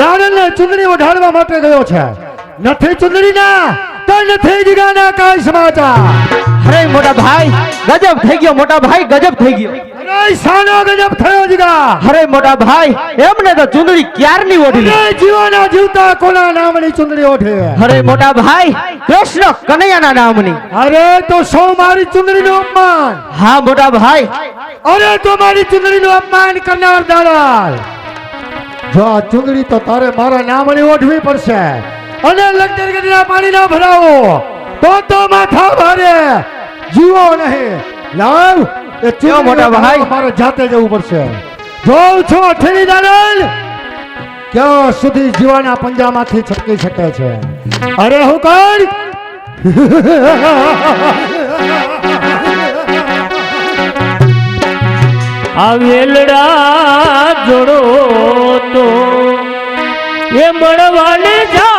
દાડલને ચુંદડી વઢાડવા માટે ગયો છે. નથી ચુંદડીના તો નથી જીગાના કાંઈ સમાચાર. અરે મોટા ભાઈ ગજબ થઈ ગયો મોટા ભાઈ ગજબ થઈ ગયો. અરે સાનો ગજબ થયો જીગા. અરે મોટા ભાઈ એમને તો ચૂંદડી ક્યારની ઓઢી. અરે જીવાના જીવતા કોના નામની ચુંદડી ઓઢે? અરે મોટા ભાઈ કૃષ્ણ કનૈયાના નામની. અરે તો સૌ મારી ચુંદડીનું અપમાન. હા મોટા ભાઈ. અરે તો મારી ચુંદડીનું અપમાન કરનાર દાલાલ. જો આ ચુંદડી તો તારે મારા નામણી ઓઢવી પડશે. અને લગદર ગદના પાણી ના ભરાવો. તો તો માથા ભારે. જીવો નહીં. લાવ. એ ચુંદડી મોટા ભાઈ. મારે જાતે જવું પડશે. જોઉં છું અઠેલી દાદલ ક્યાં સુધી જીવાના પંજામાંથી છટકી શકે છે? અરે હું કર આ વેલડા જોડો તો. એ મળવાને જાય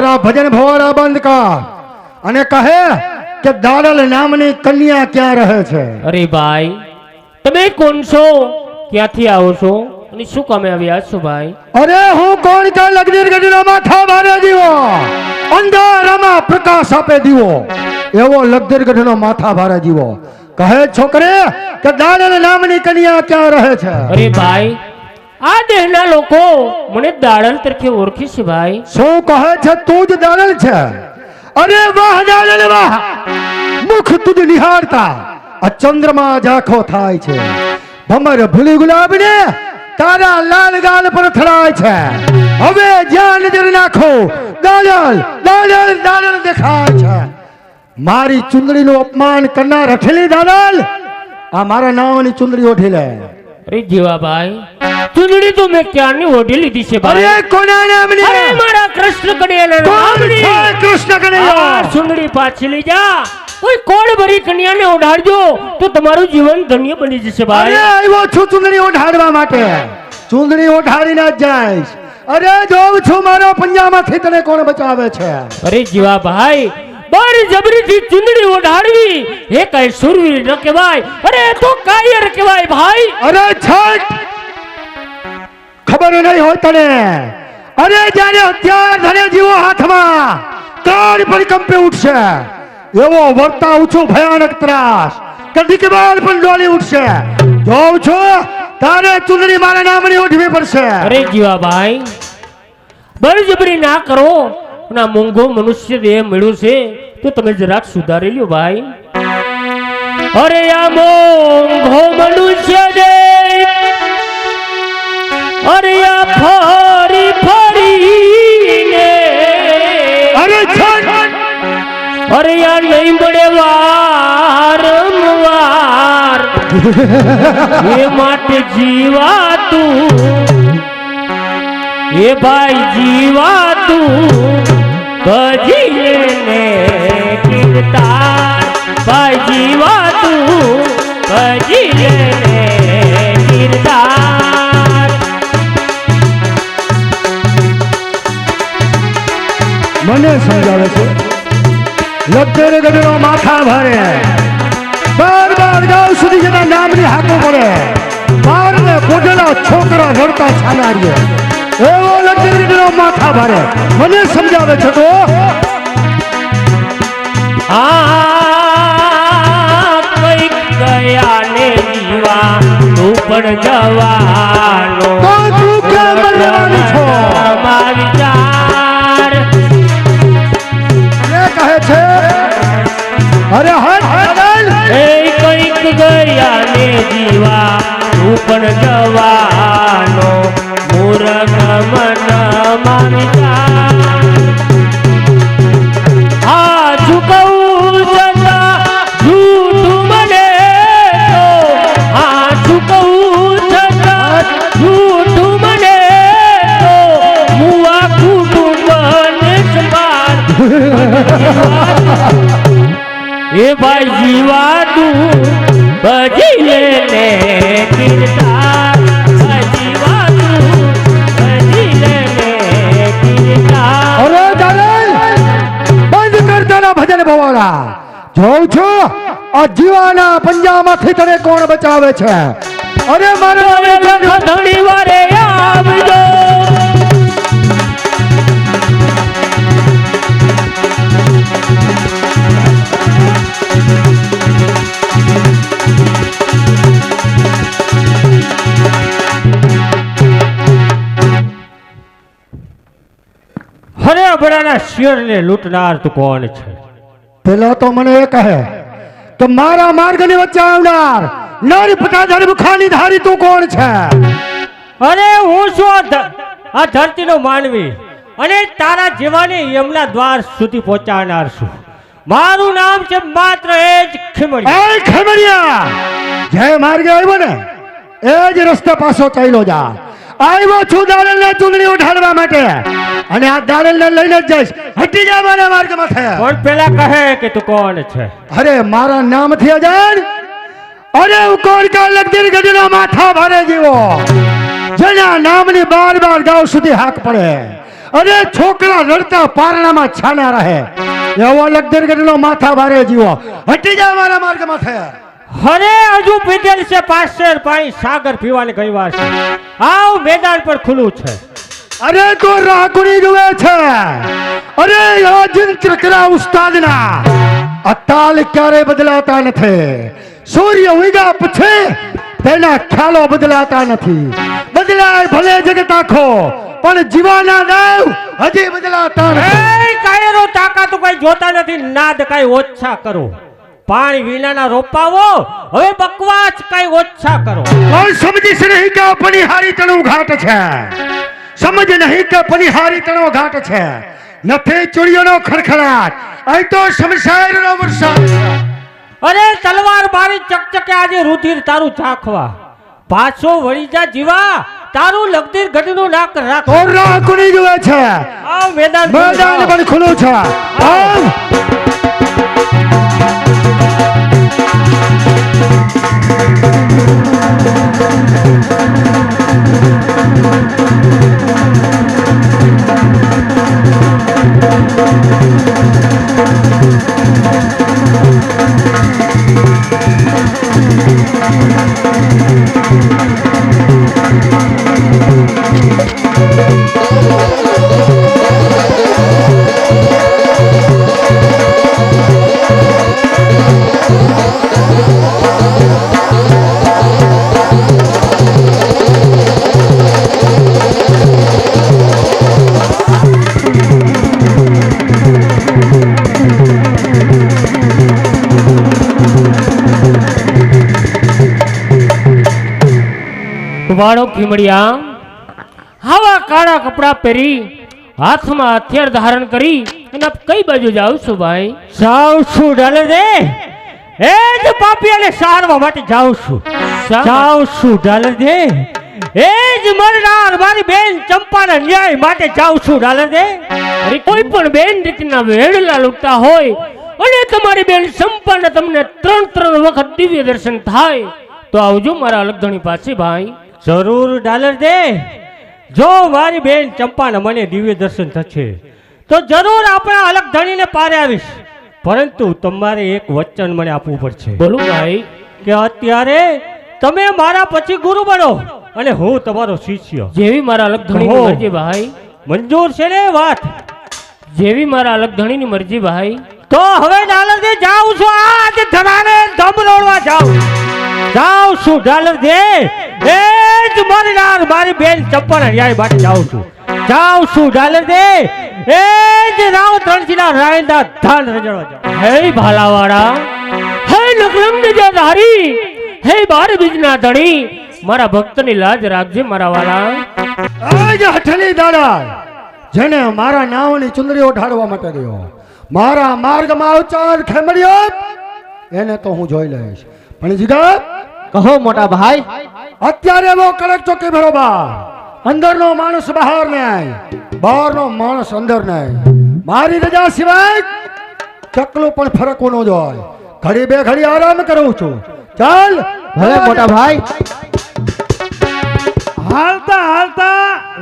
તારા ભજન ભવાડા બંધ કર અને કહે કે દાડલ નામની કન્યા ક્યાં રહે છે? અરે ભાઈ તમે કોણ છો? ક્યાંથી આવો છો? અને શું કામે આવ્યા છો ભાઈ? અરે હું કોણ કા લગ્નીર ગઢનો માથા મારે દીવો? અંધારામાં પ્રકાશ આપે દીવો. એવો લગ્નીર ગઢનો માથા ભારે જીવો કહે છોકરે કે દાડલ નામની કન્યા ક્યાં રહે છે? અરે ભાઈ આ દેહના લોકો મને દાડલ તરીકે ઓળખે છે ભાઈ. શું કહે છે? તું જ દાડલ છે. અરે વાહ દાડલ વાહ! મુખ તુજ નિહાળતા. આ ચંદ્રમાં ઝાંખો થાય છે. ભમર ભૂલી ગુલાબને તારા લાલ ગાલ પર થડાય છે. હવે જ્યાં નજર નાખો દાડલ દાડલ દાડલ દેખાય છે. મારી ચુંદડીનું અપમાન કરનાર હઠેલી દાડલ આ મારા નામની ચુંદડી ઓઢી લે અરે જીવા ભાઈ ચૂંદડી તો મેં ક્યારની ઓઢી લીધી છે ભાઈ? અરે કોના નામની? અરે મારા કૃષ્ણ કનૈયાના કોણ નામની. કૃષ્ણ કનૈયા? ચૂંદડી પાછી લઈ જા. કોઈ કોણ ભરી કન્યાને ઓઢાડજો? તો તમારું જીવન ધન્ય બની જશે અરે ભાઈ આવ્યો છું ચૂંદડી ઓઢાડવા માટે. ચૂંદડી ઓઢાડીને જ જઈશ. અરે જોઉં છું મારો પંજામાંથી તને કોણ બચાવે છે? અરે જીવા ભાઈ બાર જબરીથી ચૂંદડી ઓઢાડવી એ કઈ સુરવીર ન કહેવાય. અરે તો કાયર કહેવાય ભાઈ. અરે છટ! ખબર નહીં હોય તને. અરે જ્યારે હથિયાર ધને જીવો હાથમાં ત્રણ પરિકંપે ઉઠશે, એવો વર્તા ઉછો ભયાનક ત્રાસ. કદી કબાલ પણ ડોલી ઉઠશે. જોઉં છું, તારે ચૂંદડી મારા નામની ઉઠવી પડશે. અરે જીવા ભાઈ બળજબરી ના કરો. ના મોંઘો મનુષ્ય દેહ મળ્યો છે, તો તમે જરાક સુધારી લ્યો ભાઈ. અરે આ મોંઘો મનુષ્ય દેહ અરે આ ફરી ફરીને. અરે અરે નહીં મળે વારંવાર. એ માટે જીવાતું. એ ભાઈ જીવાતું લગતે ગઢનો માથા ભરે. બાર બાર ગાંવ સુધી જતા નામની હાકો પડે. બારને પોટેલા છોકરા રડતા છાનારીએ. એવો લગતે ગઢનો માથા ભરે. મને સમજાવે છે તો? આ કઈ ગયા ને દીવા તું પણ જવાનો. તો તું કે મરવાની છો? અરે હટ એ કંઈક ગયા ને જીવા તું પણ જવાનો મૂરખ મન વિચાર લે લે કીર્તા અરે દાદા બંધ કર ભજન ભવાડા. જોઉં છું આ જીવાના પંજામાંથી તને કોણ બચાવે છે? અરે મારે હવે વારે શિયરને લૂંટનાર તું કોણ છે? પેલો તો મને એ કહે કે મારા માર્ગની વચ્ચે આવનાર નારી પટાધારી મુખાની ધારી તું કોણ છે? અરે હું શું આ ધરતીનો માનવી? અને તારા જેવાને યમના દ્વાર સુધી પહોંચાડનાર છું. મારું નામ છે માત્ર એ જ ખીમડી એ ખેમરિયા જે માર્ગે આવ્યો ને એ જ રસ્તે પાછો ચાલ્યો જા. આવ્યો છું દાડેલને ચૂંટણી ઉઠાડવા માટે. અને આ દાડેલને લઈને જ જઈશ. હટી જા મારા માર્ગમાં થયા. પણ પેલા કહે કે તું કોણ છે? અરે મારા નામથી અજાણ? અરે હું કોણ કા લગતી ગઢીનો માથા ભારે જીવો? જેના નામની બાર બાર ગાઉ સુધી હાક પડે. અરે છોકરા રડતા પારણામાં છાના રહે. એવો લગતી ગઢીનો માથા ભારે જીવો. હટી જા મારા માર્ગમાં થયા. હરે હજુ પીધેલ છે પાસેર પાણી સાગર પીવાની કઈ વાર છે. આવ મેદાન પર ખુલ્લું છે. અરે તો રાખડી જુએ છે. અરે રાજન ચક્રા ઉસ્તાદના. આ તાલ ક્યારે બદલાતા નથી. સૂર્ય ઉગ્યા પછી તેના ખ્યાલો બદલાતા નથી. બદલાય ભલે જગત આખો પણ જીવાના દેવ હજી બદલાતા નથી. કાયરો તાકાત કઈ જોતા નથી. નાદ કઈ ઓછા કરો. પાણી વિનાના રોપાવો. હવે બકવાસ કઈ ઓછા કરો. કોણ સમજીશ નહીં કે પનિહારી તણું ઘાટ છે. સમજ નહીં કે પનિહારી તણો ઘાટ છે. નથી ચૂડીઓનો ખડખડાટ. અહીં તો શમશાયરનો વરસાદ અરે તલવાર મારી ચકચકે આજે રુધિર તારું ચાખવા પાછો વળી જા જીવા. તારું લગતીર ગઢનું નાક રાખ. તો રાખુડી જુએ છે. આ મેદાન મેદાન પણ ખુલ્લું છે. આવ. વાળો ખીમડિયા આવા કાળા કપડા પહેરી હાથમાં હથિયાર ધારણ કરી અને આપ કઈ બાજુ જાવ છો ભાઈ? જાવ છું ડાલે રે એ જ પાપી અને સારવા માટે જાઉં છું. જાઉં છું ડાલે દે. એ જ મરનાર મારી બેન ચંપાના ન્યાય માટે જાઉં છું ડાલે અરે કોઈ પણ બેન રીતના વેડલા લૂંટતા હોય અને તમારી બેન સંપન્ન તમને ત્રણ ત્રણ વખત દિવ્ય દર્શન થાય તો આવજો મારા અલગધણી પાસે ભાઈ. જરૂર ડાલર દે. જો મારી બેન ચંપાના મને દિવ્ય દર્શન થશે તો જરૂર આપણે અલગ ધણીને પારે આવીશ. પરંતુ તમારે એક વચન મને આપવું પડશે. બોલું ભાઈ. કે અત્યારે તમે મારા પછી ગુરુ બનો અને હું તમારો શિષ્ય. જેવી મારા અલગધણીની ધણી મરજી ભાઈ. મંજૂર છે ને વાત. જેવી મારા અલગધણીની મરજી ભાઈ. તો હવે ડાલર દે જાઉં છું. આજ ધનાને ધમ રોડવા જાઉં. જાઉં છું ડાલર દે એ જ મરનાર મારી બેન ચપ્પલ હરિયાળી માટે જાઉં છું. જાઉં છું ડાલર દે એ જ રાવ ત્રણસીના રાયના ધાન રજડવા જાઉં. હે ભાલાવાળા. હે જે ધારી હે બાર બીજના ધણી. મારા ભક્તની લાજ રાખજે મારા વાલા આજ હઠલી દાડા જેને મારા નાવની ચુંદડી ઓઢાડવા માટે ગયો. મારા માર્ગમાં અવચાર ખેમડ્યો એને તો હું જોઈ લઈશ. પણ જીગા કહો મોટા ભાઈ. અત્યારે એવો કડક ચોકી બા અંદરનો માણસ બહાર ને આય. બહારનો માણસ અંદર ને આય. મારી રજા સિવાય ચકલું પણ ફરકવું ન જોય ઘડી બે ઘડી આરામ કરું છું. ચાલ. ભલે મોટા ભાઈ. હાલતા હાલતા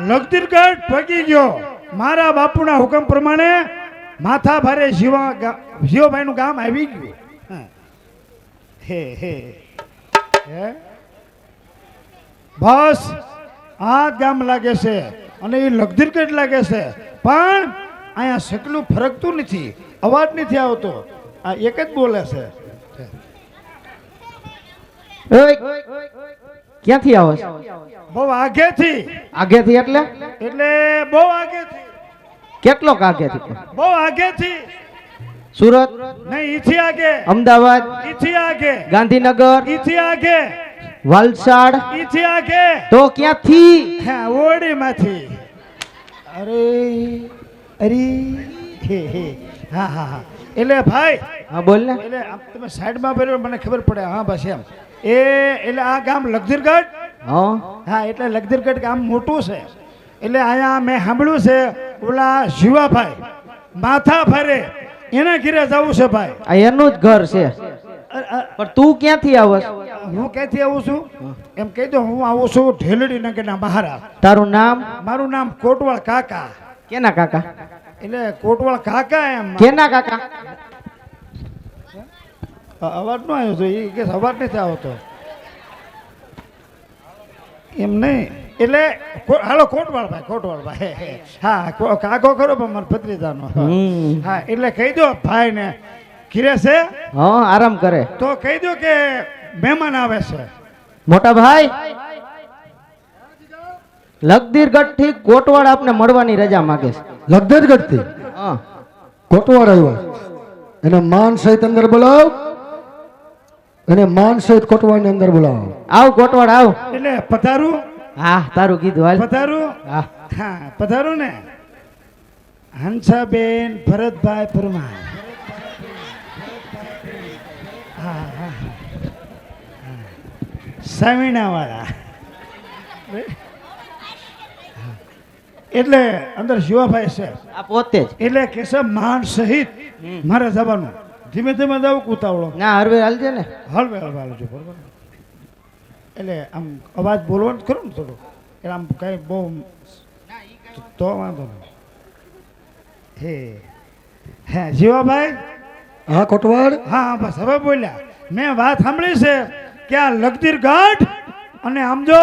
લગતીરગઢ પગી ગયો. મારા બાપુના હુકમ પ્રમાણે માથા ભારે શિવા શિવભાઈનું ગામ આવી ગયું. હે. હે હે. બસ આ ગામ લાગે છે અને એ લગધીરગઢ લાગે છે. પણ અહીંયા સકલું ફરકતું નથી અવાજ નથી આવતો. આ એક જ બોલે છે. ક્યાંથી આવો છો? બહુ આગેથી. આગેથી એટલે? એટલે બહુ આગેથી. કેટલો આગેથી બહુ આગેથી સુરત? નહીં ઈથી આગે. અમદાવાદ? ઈથી આગે. ગાંધીનગર? ઈથી આગે. વલસાડ? ઈથી આગે. તો ક્યાંથી? હા ઓડીમાંથી અરે અરે હે હે. હા હા હા. એટલે ભાઈ હા બોલ ને. એટલે આમ તમે સાઈડમાં ભર્યો મને ખબર પડે. હા બસ એમ. એ એટલે આ ગામ લગધીરગઢ હા. હા એટલે લગધીરગઢ ગામ મોટું છે. એટલે અહીંયા મેં સાંભળ્યું છે ઓલા શિવાભાઈ માથા ફરે એના ઘીરે જવું છે ભાઈ. આ એનું જ ઘર છે. પણ તું ક્યાંથી આવસ? હું ક્યાંથી આવું છું? એમ કહી દો હું આવું છું ઢેલડી નગરના મહારાજ તારું નામ? મારું નામ કોટવાળ કાકા. કેના કાકા? એટલે કોટવાળ કાકા એમ. કેના કાકા? અવાજ નો આવ્યો છે એ કે અવાજ નથી આવતો. એમ નહીં. એટલે હાલો કોટવાળ ભાઈ કોટવાળ ભાઈ હે, કાકો ખરો પણ મારા ભત્રીજાનો હા. એટલે કહી દો ભાઈ ને ઘીરે છે? હા આરામ કરે. તો કહી દો કે મહેમાન આવે છે. મોટા ભાઈ લગદીરગઢથી કોટવાળ આપને મળવાની રજા માંગે છે. લગદરગઢથી? હા. કોટવાળ આવ્યો. એને માન સહિત અંદર બોલાવ. એને માન સહિત કોટવાડની અંદર બોલાવ. આવ કોટવાળ આવ. એટલે પધારું. હા તારું કીધું હાલ. પધારું? હા. હા પધારું ને? હંસાબેન ભરતભાઈ પરમાર. સામીણાવાળા એટલે અંદર શિવાભાઈ છે. આ પોતે જ. એટલે કેશવ મહાન સહિત મારા જવાનું. ધીમે ધીમે જાવ કુતાવળો. ના હળવે હાલજે ને. હળવે હળવે હાલજો બરોબર. એટલે આમ અવાજ બોલવાનું ખરું ને થોડું? એટલે આમ કઈ બહુ તો વાંધો નહીં. હે હે જીવાભાઈ? હા કોટવાડ? હા હા, બસ હવે બોલ્યા. મેં વાત સાંભળી છે કે આ લગદીર ગાઢ અને આમ જો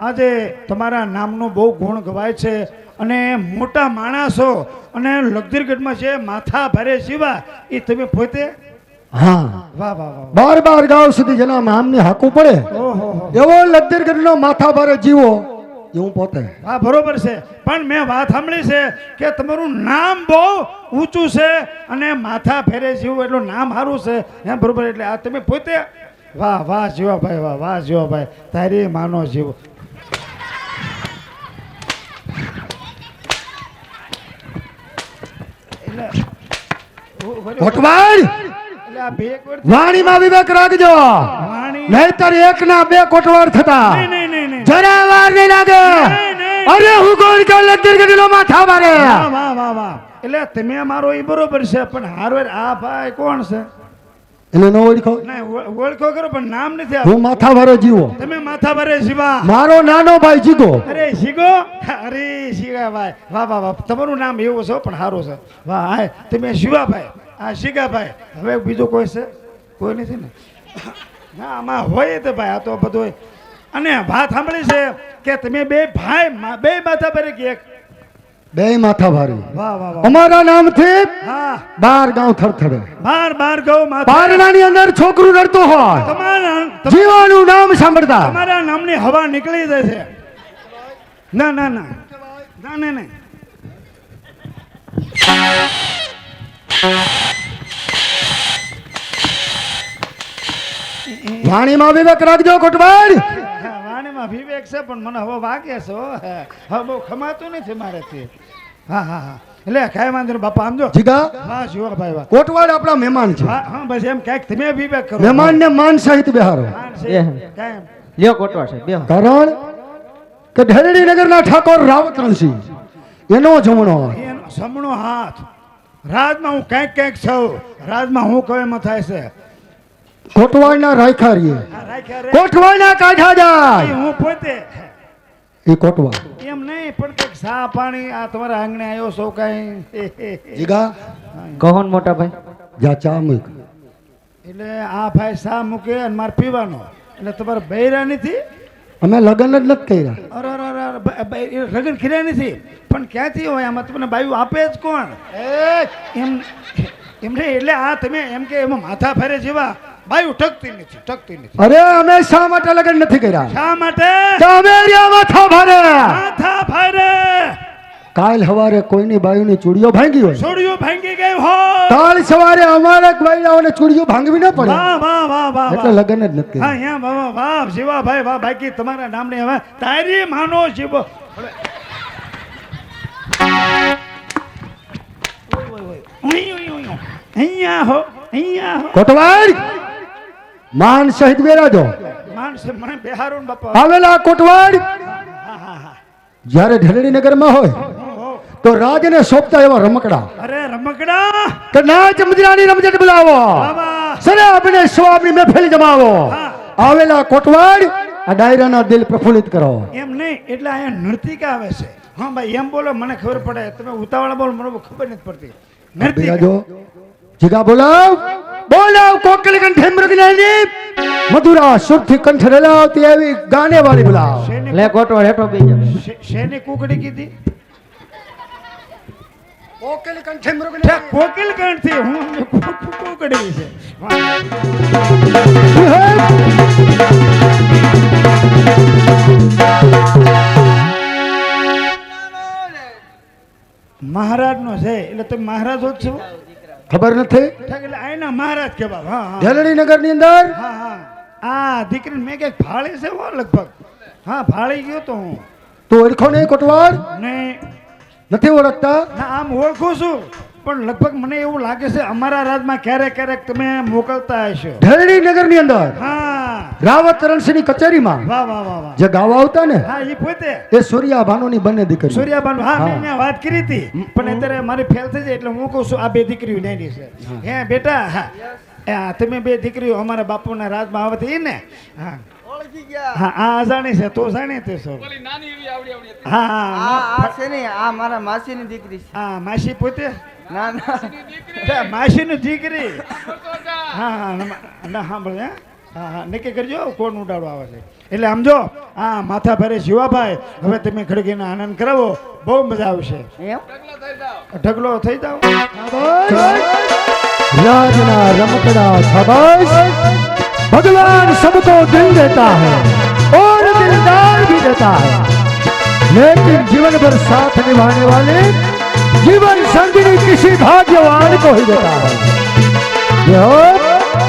આજે તમારા નામનો બહુ ગુણ ગવાય છે અને મોટા માણસો અને લગદીરગઢમાં છે માથા ભારે શિવા એ તમે પોતે? હા. વાહ વાહ વાહ બાર બાર ગાંવ સુધી જેના નામની હાકું પડે એવો લગદરગઢનો માથા ભારે જીવો એ હું પોતે. હા બરોબર છે. પણ મેં વાત સાંભળી છે કે તમારું નામ બહુ ઊંચું છે અને માથા ફેરે જીવો એટલું નામ સારું છે. એમ બરોબર એટલે આ તમે પોતે વાહ વાહ જીવાભાઈ વાહ વાહ જીવાભાઈ તારી માનો જીવ. એટલે ઉ- વાણીમાં વિવેક રાખજો. નહીતર એક ના બે કોટવાર થતા. જરા વાર નહીં લાગે. અરે હું કોણ કે લગીર ગઢીલો માથા મારે. એટલે તમે મારો એ બરોબર છે પણ હારો આ ભાઈ કોણ છે? એટલે ન ઓળખો. ઓળખો કરો પણ નામ નથી હું માથા ભરે જીવો. તમે માથા ભરે જીવા. મારો નાનો ભાઈ જીગો. અરે જીગો? અરે શિગાભાઈ વાહ વાહ વાહ. તમારું નામ એવું છે પણ સારું છે. વાહ તમે શિવાભાઈ. હા શિગાભાઈ હવે બીજું કોઈ છે? કોઈ નથી ને? ના આમાં હોય તો ભાઈ આ તો બધું અને વાત સાંભળી છે કે તમે બે ભાઈ બે માથા ભરે એક બે માથા ભારી. વાહ વાહ વાહ. અમારા નામથી હા. બાર ગાંવ થરથડે બાર બાર ગાંવ બારણાની અંદર છોકરું રડતું હોય. તમારા તમ- જીવાનું નામ સાંભળતા. તમારા નામની હવા નીકળી જાય છે. ના ના ના. ના ના ના. વાણીમાં વિવેક રાખજો કોટવાડ હા, વાણીમાં વિવેક છે પણ મને હવે વાગે છે હવે બહુ ખમાતું નથી મારેથી. હા હા હા. એટલે કાંઈ વાંધો નહીં બાપા આમ જો. જીગા? હા ભાઈ વાહ કોટવાડ આપણા મહેમાન છે. હા બસ એમ કાંઈક તમે વિવેક કરો. મહેમાનને માન સહિત બેહારો. લ્યો કોટવાડ છે બે કારણ કે ઢેરડી નગરના ઠાકોર રાવતરણસિંહ એનો જમણો એનો સમણો હાથ. રાજમાં હું ક્યાંક ક્યાંક છું. રાજમાં હું કહું એમાં થાય છે? હા, રાખ્યા રે. કોટવાડના કાઢા એ જાય. હું પોતે. એ કોટવા એમ નહીં પણ કંઈક સા પાણી આ તમારા આંગણે આવ્યો છો કાંઈ? જીગા. કહો મોટા ભાઈ. જા ચા મૂક. એટલે આ ભાઈ સા મૂકે અને મારે પીવાનો. એટલે તમારે બૈરા નથી? અમે લગ્ન જ નથી કર્યા. અરે અરે અરે અરે, બ- બ- એ લગ્ન કર્યા નથી. પણ ક્યાંથી હોય? આમાં તમને બાયું આપે જ કોણ? એમ એમ નહીં એટલે આ તમે એમ કે એમાં માથા ફેરે જેવા બાયું ટકતી નથી ટકતી નથી. અરે અમે શા માટે લગ્ન નથી કર્યા? શા માટે? તમે માથા ફરે. માથા ફરે. કાલ સવારે કોઈની બાયુની ચૂડીઓ ભાંગી હોય. ચૂડીઓ ભાંગી હોય. કાલ સવારે અમારા બાયડાઓને ચૂડીઓ ભાંગવી ન પડે. વાહ વાહ વાહ વાહ એટલે વાહ. લગ્ન જ નથી હા અહીંયા વાહ વાહ શિવાભાઈ વાહ બાકી તમારા નામની હવે તારી માનો શિવો અહીંયા હો અહીંયા હો. કોટવાડ માન સહિત બેરાજો. મને બેહારો ને બાપા. આવેલા કોટવાડ જ્યારે ઢેરડી નગરમાં હોય. તો રાજને સોંપતા એવા રમકડા. અરે રમકડા? તો નાચ મજરાની રમઝટ બોલાવો. સરે આપણે સ્વામી મહેફિલ જમાવો. આવેલા કોટવાડ આ ડાયરાના દિલ પ્રફુલ્લિત કરો. એમ નહીં એટલે અહીંયા નૃતિકા આવે છે. હા ભાઈ એમ બોલો મને ખબર પડે. તમે ઉતાવળા બોલો મને ખબર નથી પડતી. નૃતિકા જો જીગા બોલાવ. બોલાવ કોકલ કંઠે મૃગનાની મધુરા સુરથી કંઠ રલાવતી એવી ગાને વાળી બોલાવ. શેની લે કોટવાડ હેઠો બેજો શેની કુકડી કીધી? કોકલ કંઠે છે કોકિલ કંઠે હું કુકડી છે. મહારાજ મહારાજનો છે એટલે તમે મહારાજ જ છો? ખબર નથી? એટલે આયના મહારાજ કે હા હા. ઢેલડી નગરની અંદર? હા હા. આ દીકરીને મેં કંઈક ફાળી છે હો લગભગ? હા ફાળી ગયો તો હું. તું ઓળખો નહીં કોટવાડ ને નથી ઓળખતા? ના આમ ઓળખું છું. પણ લગભગ મને એવું લાગે છે અમારા રાજમાં ક્યારેક ક્યારેક તમે મોકલતા હશો. ઢેરડી નગરની અંદર હા. રાવત રણસિંહની કચેરીમાં વાહ વાહ વાહ વાહ. જે ગાવા આવતા ને હા એ પોતે. એ સૂર્યા ભાનુની બંને દીકરી સૂર્યાબાન હા મેં હા. અહીંયા વાત કરી હતી. પણ અત્યારે મારી ફેલ થઈ જાય એટલે હું કહું છું આ બે દીકરીઓ નાની છે. હે. બેટા હા. તમે બે દીકરીઓ અમારા બાપુના રાજમાં આવતી ને. હા. હા આ અજાણી છે તું જાણી તે છો ઓલી નાની હા આ છે ને આ મારા માસીની દીકરી હા માસી પોતે? માસીની દીકરી. હા હા ના સાંભળ હે. હા હા નક્કી કરજો કોણ ઉડાડો આવે છે. એટલે આમ હા માથા ભારે શિવાભાઈ હવે તમે ખડકીને આનંદ કરાવો બહુ મજા આવશે. ઢગલો થઈ જાવ રમકડા भगवान सबको दिल देता है और दिलदार भी देता है लेकिन जीवन भर साथ निभाने वाले जीवन संगिनी किसी भाग्यवान को ही देता है ये हो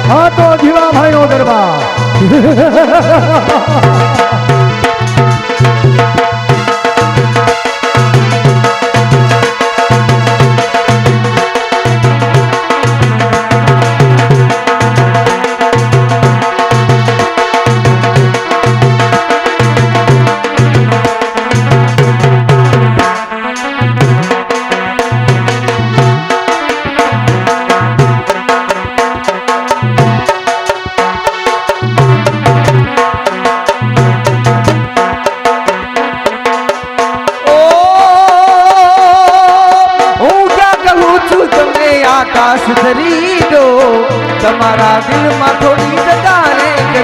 हाँ तो जीवा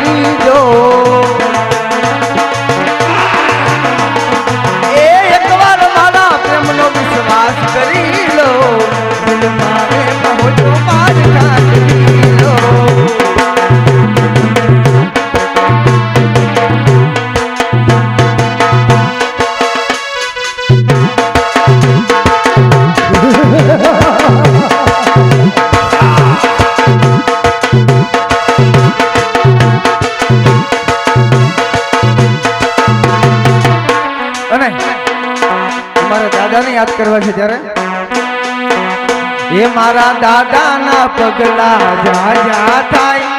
કરી દો યાદ કરવા છે ત્યારે? એ મારા દાદાના પગલા જા જા થાય.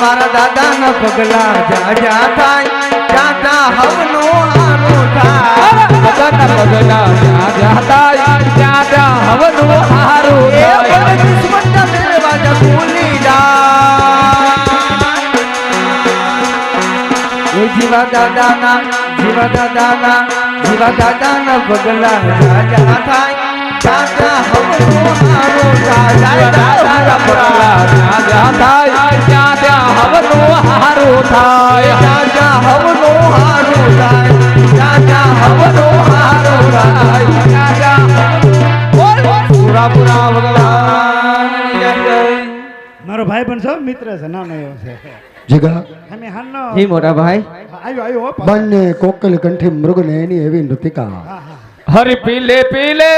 મારા દાદાના પગલા જા જાતા દાદાના જીવ દાદાના જીવ દાદાના પગલા રાજા થાય દાદા હમરો હારો રાજા દાદાના પગલા રાજા થાય દાદા હમરો હારો થાય. રાજા હમરો હારો થાય. રાજા હમરો હારો થાય. રાજા પૂરા પૂરા પગલા મારો ભાઈ પણ સૌ મિત્ર છે નાનો એવો છે. જીગા. અમે હાનો. હે મોટા ભાઈ. બંને કોકલ કંઠી મૃગ ને એની એવી નૃતિકા હરી પીલે પીલે.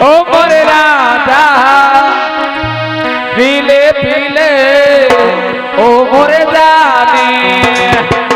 ઓ મારે રાધા. પીલે પીલે. ઓ મોરે જાની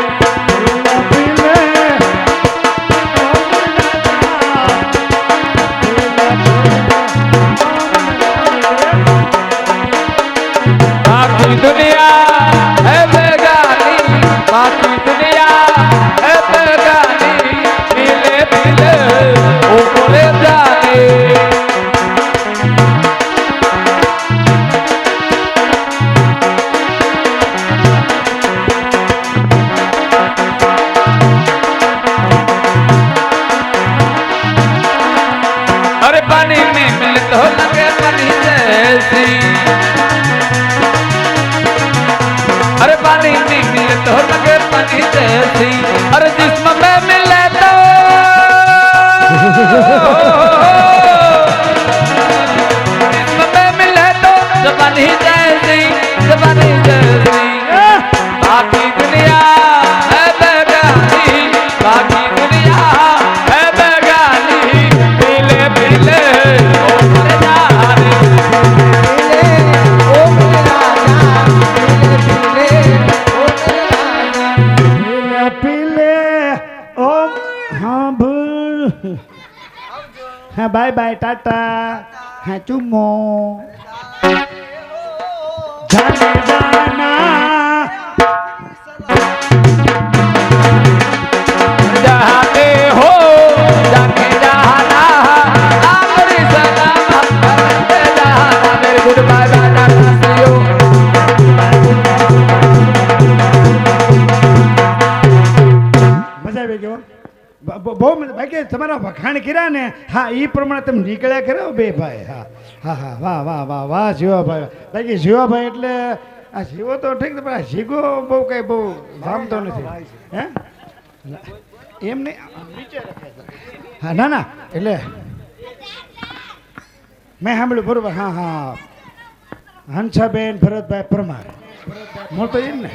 হ্যাঁ বাই বাই টাটা। হ্যাঁ চুমো জানা બહુ બાકી તમારા વખાણ કર્યા ને, હા એ પ્રમાણે તમે નીકળ્યા કર્યા બે ભાઈ, હા. હા હા, વાહ વાહ વાહ વાહ જીવાભાઈ બાકી જીવાભાઈ એટલે આ જીવો તો ઠીક પણ આ જીગો બહુ કંઈ બહુ જામતો નથી. હે? એમ નહીં. હા, ના ના, એટલે મેં સાંભળ્યું બરોબર, હા હા. હંસાબેન, ભરતભાઈ પરમાર. હું તો એમ ને?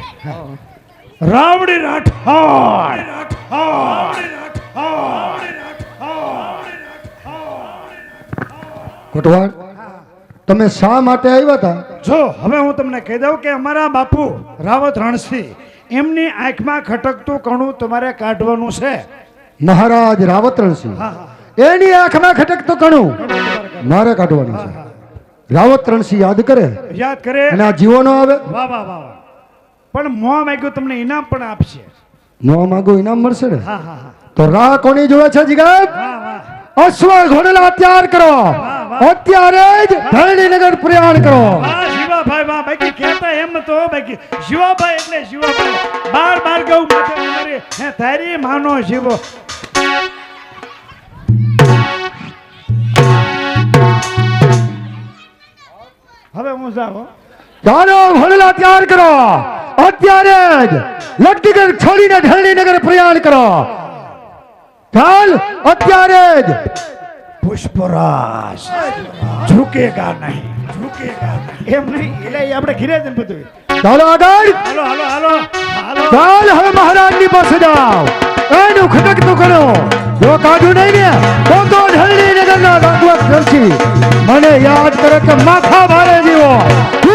રાવડી રાઠોડ. રાઠોડ. કોટવાડ તમે શા માટે આવ્યા હતા? જો હવે હું તમને કહી દઉં કે અમારા બાપુ રાવત રણસિંહ એમની આંખમાં ખટકતું કણું તમારે કાઢવાનું છે. મહારાજ રાવત રણસિંહ એની આંખમાં ખટકતું કણું? મારે કાઢવાનું છે. રાવત રણસિંહ યાદ કરે? યાદ કરે? અને આ જીવો ન આવે વાહ વાહ વાહ. પણ મોં માગ્યું તમને ઇનામ પણ આપશે. નો માગો ઇનામ મળશે ને? તો રાહ કોની જોવે છે જીગા વાહ વાહ. અશ્વ ઘોડેલા તૈયાર કરો. અત્યારે જ ધરણીનગર પ્રયાણ કરો. શિવાભાઈ વાહ બાકી કહેતા એમ તો બાકી શિવાભાઈ એટલે શિવાભાઈ. બાર બાર ગૌ માથે મારે હે તારી માનો શિવો. હવે હું જાઉં ચાલો ઘોડલા તૈયાર કરો. અત્યારે જ લટકીગર છોડીને ધરણીનગર પ્રયાણ કરો. ચાલ અત્યારે જ પુષ્પરાજ ઝુકેગા નહીં ઝુકેગા નહીં. એમ નહીં એટલે આપણે ઘીરે જ બધું ચાલો આગળ. હાલો હાલો હાલો ચાલ હવે મહારાજની પાસે જાઓ. એનું ખટકતું કરો. જો કાઢું નહીં ને તો તો ધરણીનગરના દાદવત કરશી મને યાદ કરે કે માથા